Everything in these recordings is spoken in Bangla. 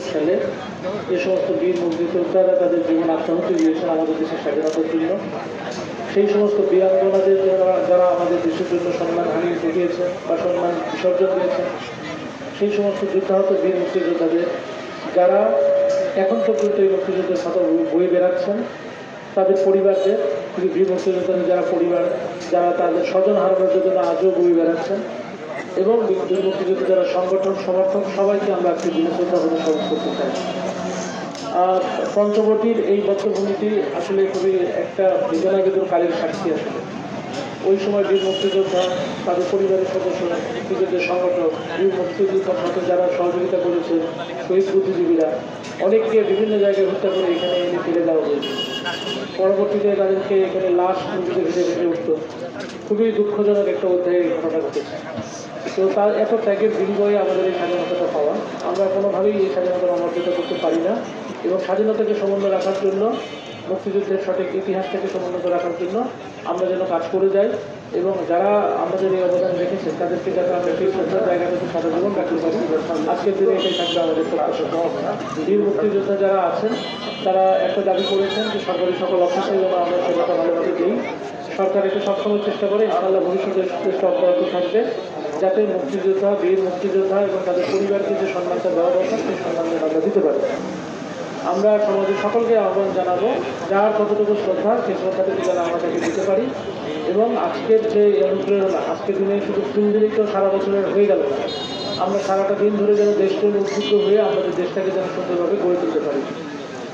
সালে যে সমস্ত বীর মুক্তিযোদ্ধারা তাদের জীবন আত্মাহুতি দিয়েছেন আমাদের দেশের স্বাধীনতার জন্য। সেই সমস্ত বীরাঙ্গনাদের যারা আমাদের দেশের জন্য সম্মান হারিয়ে দেখিয়েছেন বা সম্মান বিসর্জন দিয়েছেন সেই সমস্ত যুদ্ধাহত বীর মুক্তিযোদ্ধাদের যারা এখন পর্যন্ত এই মুক্তিযুদ্ধের সাথে বই বেড়াচ্ছেন, তাদের পরিবারদের, কিন্তু বীর মুক্তিযোদ্ধাদের যারা পরিবার, যারা তাদের স্বজন হারানোর জন্য আজও বই বেড়াচ্ছেন এবং বিদ্যুৎ মুক্তিযুদ্ধ যারা সংগঠন, সমর্থক সবাইকে আমরা একটি বিনোদন স্মরণ করতে চাই। পঞ্চবটির এই বক্তভূমিটি আসলে খুবই একটা বেদনাগেদুর কালের সাক্ষী আসলে। ওই সময় বীর মুক্তিযোদ্ধা, তাদের পরিবারের সদস্য মুক্তিযুদ্ধের সংগঠক, বীর মুক্তিযোদ্ধার সাথে যারা সহযোগিতা করেছে, শহীদ বুদ্ধিজীবীরা, অনেককে বিভিন্ন জায়গায় হত্যা করে এখানে এনে ফেলে দেওয়া হয়েছে। পরবর্তীতে তাদেরকে এখানে লাশ নদীতে ভেসে ভেসে উঠত খুবই দুঃখজনক একটা অধ্যায়ে ঘটনা ঘটেছে। তো তার এত ত্যাগের বিনিময়ে আমাদের এই স্বাধীনতাটা পাওয়া। আমরা কোনোভাবেই এই স্বাধীনতার অমর্যাদা করতে পারি না এবং স্বাধীনতাকে সমুন্নত রাখার জন্য মুক্তিযুদ্ধের সঠিক ইতিহাসটাকে সমুন্নত রাখার জন্য আমরা যেন কাজ করে যাই এবং যারা আমাদের এই অবদান রেখেছেন তাদেরকে যাতে আমরা সেই শ্রদ্ধার জায়গা থেকে জীবন রাখতে পারি আজকের দিনে এটাই থাকবে আমাদের বীর মুক্তিযোদ্ধা যারা আছেন, তারা একটা দাবি করেছেন যে সরকারি সকল অফিসে যেন আমরা সেবাটা ভালোভাবে দিই। সরকার এটা সবসময় চেষ্টা করে, ইনশাআল্লাহ ভবিষ্যতে চেষ্টা অব্যাহত থাকবে। যাতে মুক্তিযোদ্ধা, বীর মুক্তিযোদ্ধা এবং তাদের পরিবারকে যে সম্মানটা দেওয়া দরকার, সেই সম্মান যেন আমরা দিতে পারি। আমরা সমাজের সকলকে আহ্বান জানাব, যার কতটুকু শ্রদ্ধা, সেই শ্রদ্ধাটুকু যেন আমরা তাকে দিতে পারি। এবং আজকের যে অনুপ্রেরণা, আজকের দিনে শুধু তিন দিনই তো সারা বছরের হয়ে গেল আমরা সারাটা দিন ধরে যেন দেশকে উদ্বুদ্ধ হয়ে আমাদের দেশটাকে যেন সুন্দরভাবে গড়ে তুলতে পারি।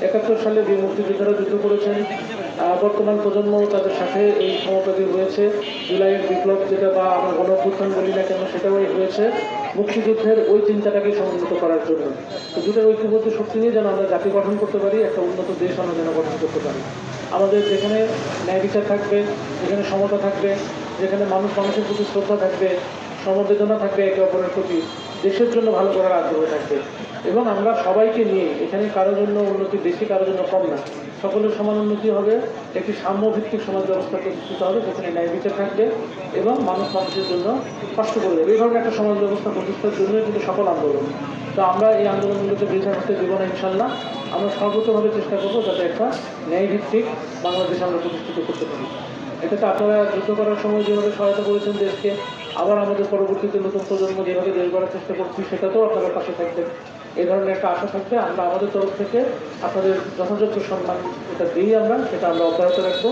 একাত্তর সালে বীর মুক্তিযোদ্ধারা যুদ্ধ করেছেন বর্তমান প্রজন্ম তাদের সাথে এই সমকাজী হয়েছে জুলাইয়ের বিপ্লব যেটা বা আমরা গণঅভ্যুত্থান বলি না কেন, সেটাও হয়েছে মুক্তিযুদ্ধের ওই চিন্তাটাকে সমন্বিত করার জন্য। তো দুটোর ঐক্যবদ্ধ শক্তি নিয়ে যেন আমরা জাতি গঠন করতে পারি, একটা উন্নত দেশ আমরা যেন গঠন করতে পারি। আমাদের যেখানে ন্যায় বিচার থাকবে, যেখানে সমতা থাকবে, যেখানে মানুষ, মানুষের প্রতি শ্রদ্ধা থাকবে সমবেদনা থাকবে একে অপরের প্রতি, দেশের জন্য ভালো করার আগ্রহ থাকবে। এবং আমরা সবাইকে নিয়ে, এখানে কারোর জন্য উন্নতি বেশি, কারোর জন্য কম না। সকলের সমান উন্নতি হবে, একটি সাম্যভিত্তিক সমাজ ব্যবস্থা প্রতিষ্ঠিত হবে, যেখানে ন্যায় বিচার থাকবে এবং মানুষ মানুষের জন্য কষ্ট করে দেবে এই ধরনের একটা সমাজ ব্যবস্থা প্রতিষ্ঠার জন্য কিন্তু সকল আন্দোলন। তো আমরা এই আন্দোলনগুলোকে বৃথা করতে দেবো না, ইনশাল্লাহ। আমরা সর্বোচ্চভাবে চেষ্টা করব যাতে একটা ন্যায়ভিত্তিক বাংলাদেশ আমরা প্রতিষ্ঠিত করতে পারি। এটাতে আপনারা যুদ্ধ করার সময় যেভাবে সহায়তা করেছেন দেশকে, আবার আমাদের পরবর্তীতে নতুন প্রজন্ম যেভাবে দেশ গড়ার চেষ্টা করছি, সেটাতেও আপনারা পাশে থাকবেন। এই ধরনের একটা আশা থাকবে। আমরা আমাদের তরফ থেকে আপনাদের যথাযোগ্য সম্মান এটা দিই আমরা, সেটা আমরা অব্যাহত রাখব।